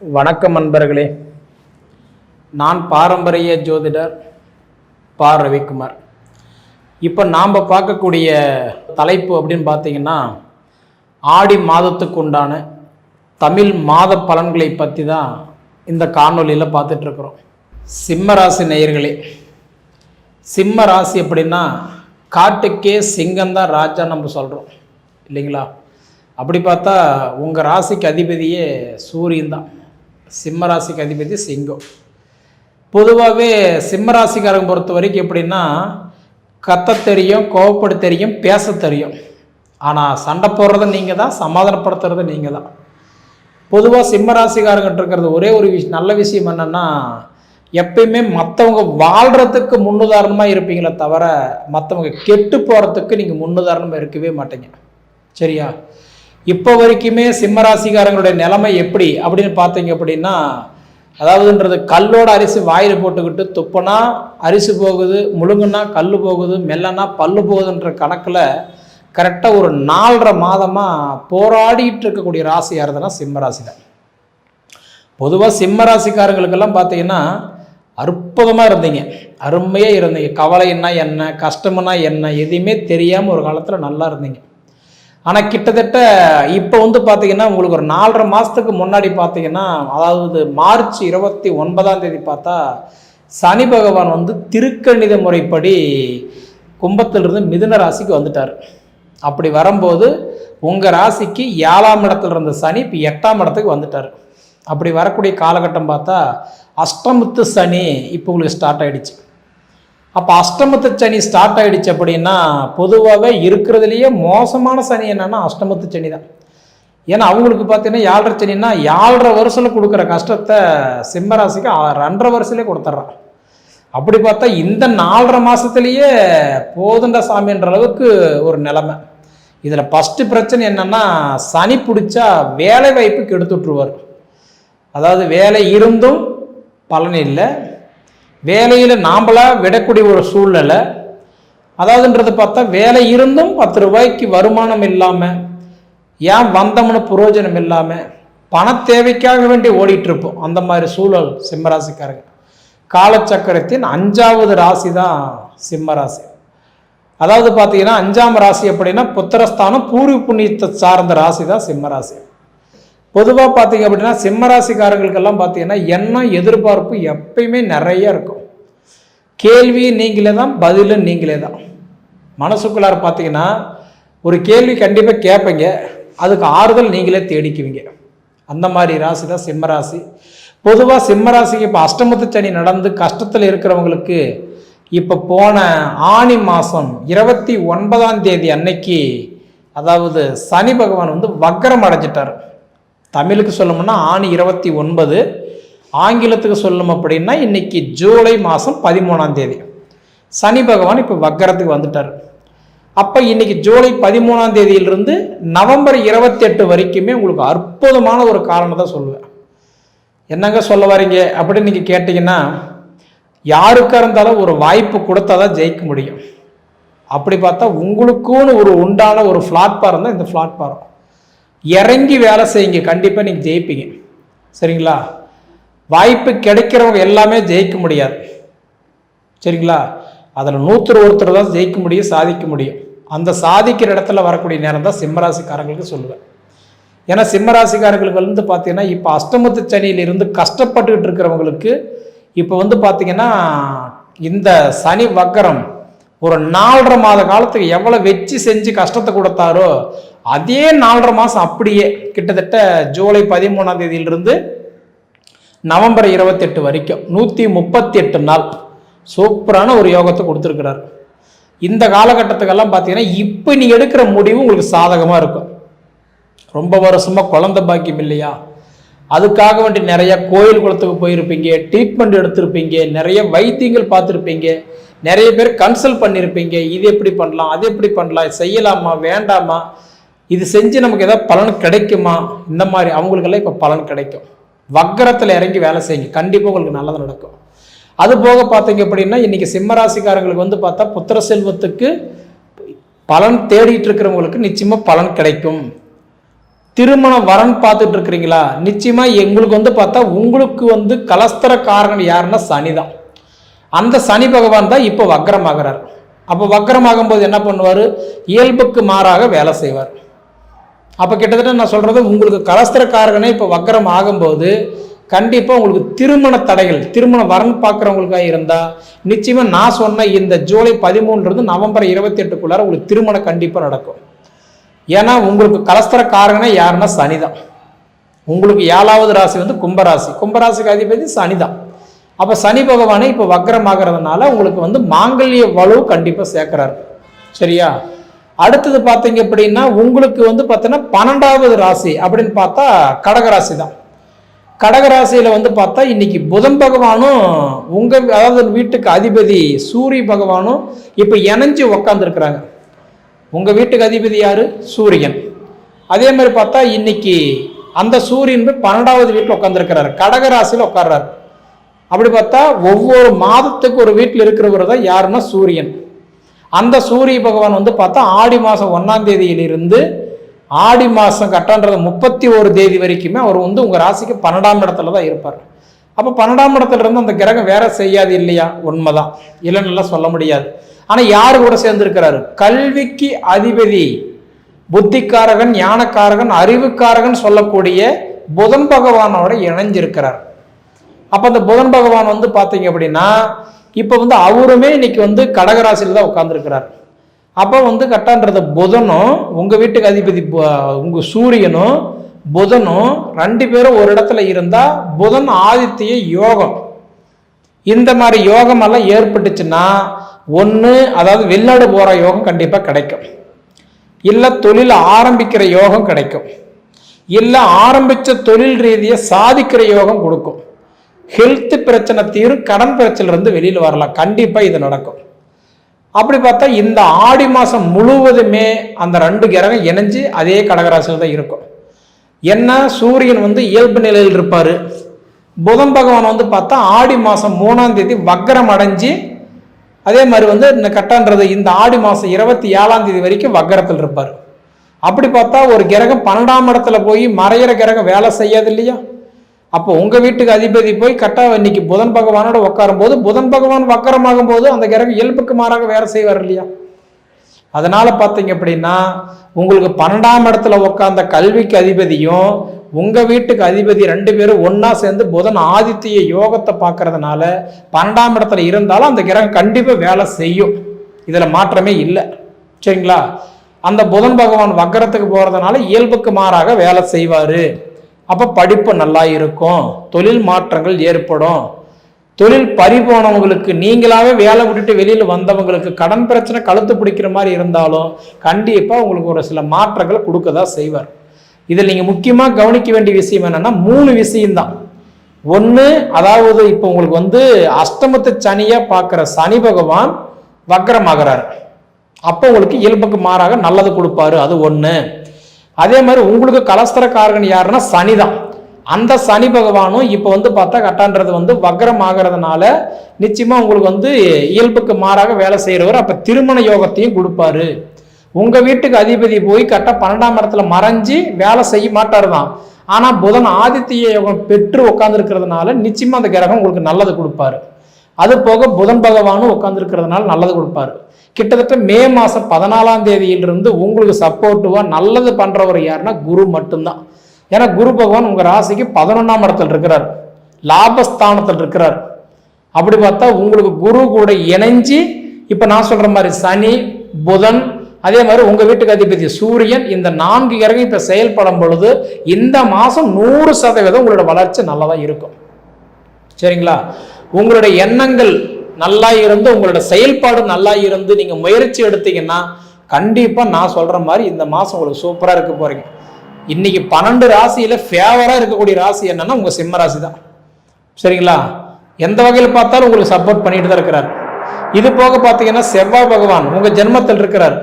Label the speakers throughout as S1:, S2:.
S1: வணக்கம் நண்பர்களே. நான் பாரம்பரிய ஜோதிடர் பா. ரவிக்குமார். இப்போ நாம் பார்க்கக்கூடிய தலைப்பு அப்படின்னு பார்த்தீங்கன்னா ஆடி மாதத்துக்கு உண்டான தமிழ் மாத பலன்களை பற்றி தான் இந்த காணொலியில் பார்த்துட்ருக்குறோம். சிம்ம ராசி நேயர்களே சிம்ம ராசி அப்படின்னா காட்டுக்கே சிங்கம்தான் ராஜா நம்ம சொல்கிறோம் இல்லைங்களா? அப்படி பார்த்தா உங்கள் ராசிக்கு அதிபதியே சூரியன் தான். சிம்மராசிக்கு அதிபதி சிங்கம். பொதுவாகவே சிம்மராசிக்காரங்க பொறுத்த வரைக்கும் எப்படின்னா கத்த தெரியும் கோவப்பட தெரியும் பேச தெரியும். ஆனால் சண்டை போடுறது நீங்கள் தான் சமாதானப்படுத்துறது நீங்கள் தான். பொதுவாக சிம்மராசிக்காரங்கிட்ட இருக்கிறது ஒரே ஒரு விஷயம் நல்ல விஷயம் என்னென்னா எப்பயுமே மற்றவங்க வாழ்கிறதுக்கு முன்னுதாரணமாக இருப்பீங்களே தவிர மற்றவங்க கெட்டு போகிறதுக்கு நீங்கள் முன்னுதாரணமாக இருக்கவே மாட்டீங்க. சரியா? இப்போ வரைக்குமே சிம்மராசிக்காரங்களுடைய நிலைமை எப்படி அப்படின்னு பார்த்தீங்க அப்படின்னா அதாவதுன்றது கல்லோட அரிசி வாயில் போட்டுக்கிட்டு துப்புனா அரிசி போகுது முழுங்குன்னா கல் போகுது மெல்லனா பல்லு போகுதுன்ற கணக்கில் கரெக்டாக ஒரு நாலரை மாதமாக போராடிட்டு இருக்கக்கூடிய ராசி யாருதுன்னா சிம்மராசி தான் பொதுவாக சிம்மராசிக்காரங்களுக்கெல்லாம் பார்த்தீங்கன்னா அற்புதமாக இருந்தீங்க. அருமையாக இருந்தீங்க. கவலைன்னா என்ன கஷ்டம்னா என்ன எதையுமே தெரியாமல் ஒரு காலத்தில் நல்லா இருந்தீங்க. ஆனால் கிட்டத்தட்ட இப்போ வந்து பார்த்தீங்கன்னா உங்களுக்கு ஒரு நாலரை மாதத்துக்கு முன்னாடி பார்த்தீங்கன்னா அதாவது மார்ச் இருபத்தி ஒன்பதாம் தேதி பார்த்தா சனி பகவான் வந்து திருக்கணித முறைப்படி கும்பத்திலிருந்து மிதுன ராசிக்கு வந்துட்டார். அப்படி வரும்போது உங்கள் ராசிக்கு ஏழாம் இடத்துல இருந்த சனி இப்போ எட்டாம் இடத்துக்கு வந்துட்டார். அப்படி வரக்கூடிய காலகட்டம் பார்த்தா அஷ்டமுத்து சனி இப்போ உங்களுக்கு ஸ்டார்ட் ஆகிடுச்சு அப்போ அஷ்டமத்து சனி ஸ்டார்ட் ஆகிடுச்சு அப்படின்னா பொதுவாகவே இருக்கிறதுலையே மோசமான சனி என்னென்னா அஷ்டமத்து சனி தான். ஏன்னா அவங்களுக்கு பார்த்தீங்கன்னா ஏழரை சனின்னா ஏழரை வருஷத்தில் கொடுக்குற கஷ்டத்தை சிம்மராசிக்கு ரெண்டரை வருஷத்துலேயே கொடுத்துட்றான். அப்படி பார்த்தா இந்த நாலரை மாதத்துலேயே போதுண்ட சாமின்ற அளவுக்கு ஒரு நிலமை. இதில் ஃபஸ்ட்டு பிரச்சனை என்னென்னா சனி பிடிச்சா வேலை வாய்ப்புக்கு எடுத்துட்ருவார் அதாவது வேலை இருந்தும் பலன் இல்லை வேலையில் நாம்பளாக விடக்கூடிய ஒரு சூழ்நிலை. அதாவதுன்றது பார்த்தா வேலை இருந்தும் பத்து ரூபாய்க்கு வருமானம் இல்லாமல் ஏன் வந்தோம்னு புரோஜனம் இல்லாமல் பண தேவைக்காக வேண்டி ஓடிட்டுருப்போம். அந்த மாதிரி சூழல் சிம்மராசிக்காரங்க. காலச்சக்கரத்தின் அஞ்சாவது ராசி தான் சிம்மராசி. அதாவது பார்த்தீங்கன்னா அஞ்சாம் ராசி அப்படின்னா புத்திரஸ்தானம் பூர்வ புண்ணியத்தை சார்ந்த ராசி தான் சிம்மராசி. பொதுவாக பார்த்தீங்க அப்படின்னா சிம்மராசிக்காரங்களுக்கெல்லாம் பார்த்தீங்கன்னா எண்ணம் எதிர்பார்ப்பு எப்பயுமே நிறைய இருக்கும். கேள்வி நீங்களே தான் பதிலும் நீங்களே தான் மனசுக்குள்ளார பார்த்தீங்கன்னா ஒரு கேள்வி கண்டிப்பாக கேட்பீங்க. அதுக்கு ஆறுதல் நீங்களே தேடிக்குவீங்க. அந்த மாதிரி ராசி தான் சிம்மராசி பொதுவாக சிம்மராசிக்கு இப்போ அஷ்டமத்து சனி நடந்து கஷ்டத்தில் இருக்கிறவங்களுக்கு இப்போ போன ஆணி மாதம் இருபத்தி ஒன்பதாம் தேதி அன்னைக்கு அதாவது சனி பகவான் வந்து வக்கரம் அடைஞ்சிட்டார். தமிழுக்கு சொல்லணும்னா ஆணி இருபத்தி ஒன்பது ஆங்கிலத்துக்கு சொல்லணும் அப்படின்னா இன்றைக்கி ஜூலை மாதம் பதிமூணாம் தேதி. சனி பகவான் இப்போ வக்கரத்துக்கு வந்துட்டார். அப்போ இன்றைக்கி ஜூலை பதிமூணாம் தேதியிலிருந்து நவம்பர் இருபத்தி எட்டு வரைக்குமே உங்களுக்கு அற்புதமான ஒரு காரணம் தான் சொல்லுவேன். என்னங்க சொல்ல வரீங்க அப்படின்னு நீங்கள் கேட்டிங்கன்னா யாருக்காக இருந்தாலும் ஒரு வாய்ப்பு கொடுத்தா தான் ஜெயிக்க முடியும். அப்படி பார்த்தா உங்களுக்குன்னு ஒரு உண்டான ஒரு பிளாட்ஃபாரம் தான் இந்த பிளாட்ஃபாரம் இறங்கி வேலை செய்யுங்க. கண்டிப்பாக நீங்கள் ஜெயிப்பீங்க. சரிங்களா? வாய்ப்பு கிடைக்கிறவங்க எல்லாமே ஜெயிக்க முடியாது. சரிங்களா? அதில் நூற்று ஒருத்தர் தான் ஜெயிக்க முடியும் சாதிக்க முடியும். அந்த சாதிக்கிற இடத்துல வரக்கூடிய நேரம் தான் சிம்மராசிக்காரங்களுக்கு சொல்லுவேன். ஏன்னா சிம்மராசிக்காரர்களுக்கு வந்து பார்த்தீங்கன்னா இப்போ அஷ்டமத்து சனியிலிருந்து கஷ்டப்பட்டுக்கிட்டு இருக்கிறவங்களுக்கு இப்போ வந்து பார்த்தீங்கன்னா இந்த சனி வக்கரம் ஒரு நாலரை மாத காலத்துக்கு எவ்வளோ வச்சு செஞ்சு கஷ்டத்தை கொடுத்தாரோ அதே நாலரை மாதம் அப்படியே கிட்டத்தட்ட ஜூலை பதிமூணாம் தேதியிலிருந்து நவம்பர் இருபத்தெட்டு வரைக்கும் நூற்றி முப்பத்தி எட்டு நாள் சூப்பரான ஒரு யோகத்தை கொடுத்துருக்கிறார். இந்த காலகட்டத்துக்கெல்லாம் பார்த்தீங்கன்னா இப்போ நீ எடுக்கிற முடிவு உங்களுக்கு சாதகமாக இருக்கும். ரொம்ப வருஷமாக குழந்தை பாக்கியம் இல்லையா? அதுக்காக வேண்டி நிறைய கோயில் குளத்துக்கு போயிருப்பீங்க ட்ரீட்மெண்ட் எடுத்திருப்பீங்க நிறைய வைத்தியங்கள் பார்த்துருப்பீங்க நிறைய பேர் கன்சல்ட் பண்ணியிருப்பீங்க இது எப்படி பண்ணலாம் அது எப்படி பண்ணலாம் செய்யலாமா வேண்டாமா? இது செஞ்சு நமக்கு ஏதாவது பலன் கிடைக்குமா? இந்த மாதிரி அவங்களுக்கெல்லாம் இப்போ பலன் கிடைக்கும். வக்கரத்தில் இறங்கி வேலை செய்யுங்க. கண்டிப்பாக உங்களுக்கு நல்லது நடக்கும். அது போக பார்த்தீங்க அப்படின்னா இன்றைக்கி சிம்மராசிக்காரங்களுக்கு வந்து பார்த்தா புத்திர செல்வத்துக்கு பலன் தேடிட்டு இருக்கிறவங்களுக்கு நிச்சயமாக பலன் கிடைக்கும். திருமண வரன் பார்த்துட்டு இருக்கிறீங்களா? நிச்சயமா எங்களுக்கு வந்து பார்த்தா உங்களுக்கு வந்து கலஸ்தர காரணம் யாருன்னா சனி தான். அந்த சனி பகவான் தான் இப்போ வக்கரமாகிறார். அப்போ வக்கரமாகும் போது என்ன பண்ணுவார்? இயல்புக்கு மாறாக வேலை செய்வார். அப்போ கிட்டத்தட்ட நான் சொல்கிறது உங்களுக்கு கலஸ்திரக்காரகனே காரகனே இப்போ வக்கரம் ஆகும்போது கண்டிப்பாக உங்களுக்கு திருமண தடைகள் திருமண வரன் பார்க்குறவங்களுக்காக இருந்தால் நிச்சயமாக நான் சொன்ன இந்த ஜூலை பதிமூணுலேருந்து நவம்பர் இருபத்தி எட்டுக்குள்ளார உங்களுக்கு திருமணம் கண்டிப்பாக நடக்கும். ஏன்னா உங்களுக்கு கலஸ்திரக்காரகனே யாருன்னா சனி தான் உங்களுக்கு ஏழாவது ராசி வந்து கும்பராசி. கும்பராசிக்கு அதிபதி சனி தான் அப்போ சனி பகவானே இப்போ வக்கரமாகிறதுனால உங்களுக்கு வந்து மாங்கல்ய வலு கண்டிப்பாக சேர்க்குறாரு. சரியா? அடுத்தது பார்த்தீங்க அப்படின்னா உங்களுக்கு வந்து பார்த்தீங்கன்னா பன்னெண்டாவது ராசி அப்படின்னு பார்த்தா கடகராசி தான். கடகராசியில் வந்து பார்த்தா இன்னைக்கு புதன் பகவானும் உங்கள் அதாவது வீட்டுக்கு அதிபதி சூரிய பகவானும் இப்போ இணைஞ்சு உக்காந்துருக்குறாங்க. உங்கள் வீட்டுக்கு அதிபதி யார்? சூரியன். அதே மாதிரி பார்த்தா இன்னைக்கு அந்த சூரியன் போய் பன்னெண்டாவது வீட்டில் உட்காந்துருக்கிறாரு கடகராசியில் உட்கார்றாரு அப்படி பார்த்தா ஒவ்வொரு மாதத்துக்கு ஒரு வீட்டில் இருக்கிறவர் தான் யாருன்னா சூரியன். அந்த சூரிய பகவான் வந்து பார்த்தா ஆடி மாதம் ஒன்றாம் தேதியிலிருந்து ஆடி மாதம் கட்டான்றது முப்பத்தி ஒரு தேதி வரைக்குமே அவர் வந்து உங்கள் ராசிக்கு பன்னெண்டாம் இடத்துல தான் இருப்பார். அப்போ பன்னெண்டாம் இடத்துல இருந்து அந்த கிரகம் வேற செய்யாது இல்லையா? உண்மைதான். இல்லைன்னு சொல்ல முடியாது. ஆனால் யார் கூட சேர்ந்துருக்கிறாரு? கல்விக்கு அதிபதி புத்திக்காரகன் ஞானக்காரகன் அறிவுக்காரகன் சொல்லக்கூடிய புதன் பகவானோட இணைஞ்சிருக்கிறார். அப்போ அந்த புதன் பகவான் வந்து பார்த்தீங்க அப்படின்னா இப்போ வந்து அவருமே இன்னைக்கு வந்து கடகராசியில் தான் உட்காந்துருக்கிறார் அப்போ வந்து கட்டான்றது புதனும் உங்கள் வீட்டுக்கு அதிபதி உங்கள் சூரியனும் புதனும் ரெண்டு பேரும் ஒரு இடத்துல இருந்தால் புதன் ஆதித்ய யோகம். இந்த மாதிரி யோகமெல்லாம் ஏற்பட்டுச்சுன்னா ஒன்று அதாவது வெளிநாடு போகிற யோகம் கண்டிப்பாக கிடைக்கும். இல்லை தொழில் ஆரம்பிக்கிற யோகம் கிடைக்கும். இல்லை ஆரம்பித்த தொழில் ரீதியை சாதிக்கிற யோகம் கொடுக்கும். ஹெல்த் பிரச்சனை தீரும் கடன் பிரச்சனைலேருந்து வெளியில் வரலாம். கண்டிப்பாக இது நடக்கும். அப்படி பார்த்தா இந்த ஆடி மாதம் முழுவதுமே அந்த ரெண்டு கிரகம் இணைஞ்சு அதே கடகராசியில் தான் இருக்கும். என்ன? சூரியன் வந்து இயல்பு நிலையில் இருப்பார். புதன் பகவான் வந்து பார்த்தா ஆடி மாதம் மூணாம் தேதி வக்கரம் அடைஞ்சு அதே மாதிரி வந்து இந்த கட்டான்றது இந்த ஆடி மாதம் இருபத்தி ஏழாம் தேதி வரைக்கும் வக்கரத்தில் இருப்பார். அப்படி பார்த்தா ஒரு கிரகம் பன்னெண்டாம் இடத்துல போய் மறையிற கிரகம் வேலை செய்யாது இல்லையா? அப்போ உங்கள் வீட்டுக்கு அதிபதி போய் கட்டா இன்னைக்கு புதன் பகவானோட உட்காரும் போது புதன் பகவான் வக்கரமாகும் போது அந்த கிரகம் இயல்புக்கு மாறாக வேலை செய்வார் இல்லையா? அதனால பார்த்தீங்க அப்படின்னா உங்களுக்கு பன்னெண்டாம் இடத்துல உட்காந்த கல்விக்கு அதிபதியும் உங்க வீட்டுக்கு அதிபதி ரெண்டு பேரும் ஒன்னா சேர்ந்து புதன் ஆதித்ய யோகத்தை பார்க்கறதுனால பன்னெண்டாம் இடத்துல இருந்தாலும் அந்த கிரகம் கண்டிப்பா வேலை செய்யும். இதுல மாற்றமே இல்லை. சரிங்களா? அந்த புதன் பகவான் வக்கரத்துக்கு போறதுனால இயல்புக்கு மாறாக வேலை செய்வாரு. அப்போ படிப்பு நல்லா இருக்கும் தொழில் மாற்றங்கள் ஏற்படும். தொழில் பறி போனவங்களுக்கு நீங்களாவே வேலை விட்டுட்டு வெளியில் வந்தவங்களுக்கு கடன் பிரச்சனை கழுத்து பிடிக்கிற மாதிரி இருந்தாலும் கண்டிப்பாக உங்களுக்கு ஒரு சில மாற்றங்களை கொடுக்க தான் செய்வார். இதில் நீங்கள் முக்கியமாக கவனிக்க வேண்டிய விஷயம் என்னென்னா மூணு விஷயம்தான் ஒன்று அதாவது இப்போ உங்களுக்கு வந்து அஷ்டமத்து சனியாக பார்க்குற சனி பகவான் வக்கரமாகிறார். அப்போ உங்களுக்கு இயல்புக்கு மாறாக நல்லது கொடுப்பாரு அது ஒன்று அதே மாதிரி உங்களுக்கு கலஸ்தர காரகன் யாருன்னா சனி தான் அந்த சனி பகவானும் இப்போ வந்து பார்த்தா கட்டான்றது வந்து வக்ரம் ஆகிறதுனால நிச்சயமாக உங்களுக்கு வந்து இயல்புக்கு மாறாக வேலை செய்கிறவர் அப்போ திருமண யோகத்தையும் கொடுப்பாரு. உங்கள் வீட்டுக்கு அதிபதி போய் கரெக்டாக பன்னெண்டாம் இடத்துல மறைஞ்சு வேலை செய்ய மாட்டார் தான் ஆனால் புதன் ஆதித்ய யோகம் பெற்று உட்காந்துருக்கிறதுனால நிச்சயமாக அந்த கிரகம் உங்களுக்கு நல்லது கொடுப்பாரு. அது போக புதன் பகவானும் உட்காந்துருக்கிறதுனால நல்லது கொடுப்பாரு. கிட்டத்தட்ட மே மாதம் பதினாலாம் தேதியிலிருந்து உங்களுக்கு சப்போர்ட்டிவாக நல்லது பண்ணுறவர் யாருன்னா குரு மட்டும்தான். ஏன்னா குரு பகவான் உங்கள் ராசிக்கு பதினொன்றாம் இடத்துல இருக்கிறார். லாபஸ்தானத்தில் இருக்கிறார். அப்படி பார்த்தா உங்களுக்கு குரு கூட இணைஞ்சு இப்போ நான் சொல்கிற மாதிரி சனி புதன் அதே மாதிரி உங்கள் வீட்டுக்கு அதிபதி சூரியன் இந்த நான்கு கிரகம் இப்போ செயல்படும் பொழுது இந்த மாதம் நூறு சதவீதம் உங்களோட வளர்ச்சி நல்லதாக இருக்கும். சரிங்களா? உங்களுடைய எண்ணங்கள் நல்லா இருந்து உங்களோட செயல்பாடு நல்லா இருந்து நீங்க முயற்சி எடுத்தீங்கன்னா கண்டிப்பா நான் சொல்ற மாதிரி இந்த மாசம் உங்களுக்கு சூப்பரா இருக்க போறீங்க. இன்னைக்கு பன்னெண்டு ராசியில ஃபேவரா இருக்கக்கூடிய ராசி என்னன்னா உங்க சிம்ம ராசி தான் சரிங்களா? எந்த வகையில் பார்த்தாலும் உங்களுக்கு சப்போர்ட் பண்ணிட்டு தான் இருக்கிறார். இது போக பார்த்தீங்கன்னா செவ்வாய் பகவான் உங்க ஜென்மத்தில் இருக்கிறார்.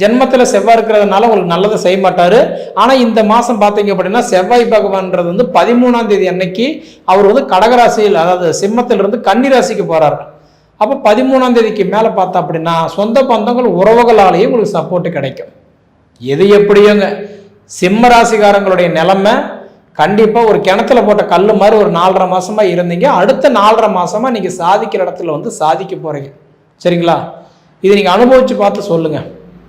S1: ஜென்மத்தில் செவ்வாய் இருக்கிறதுனால உங்களுக்கு நல்லதை செய்ய மாட்டார். ஆனால் இந்த மாதம் பார்த்தீங்க அப்படின்னா செவ்வாய் பகவான்றது வந்து பதிமூணாம் தேதி அன்னைக்கு அவர் வந்து கடகராசியில் அதாவது சிம்மத்திலிருந்து கன்னிராசிக்கு போகிறார் அப்போ பதிமூணாம் தேதிக்கு மேலே பார்த்தா அப்படின்னா சொந்த பந்தங்கள் உறவுகளாலேயும் உங்களுக்கு சப்போர்ட்டு கிடைக்கும். எது எப்படியோங்க? சிம்ம ராசிக்காரங்களுடைய நிலமை கண்டிப்பாக ஒரு கிணத்துல போட்ட கல் மாதிரி ஒரு நாலரை மாதமாக இருந்தீங்க. அடுத்த நாலரை மாதமாக நீங்கள் சாதிக்கிற இடத்துல வந்து சாதிக்க போகிறீங்க சரிங்களா? இது நீங்கள் அனுபவித்து பார்த்து சொல்லுங்கள்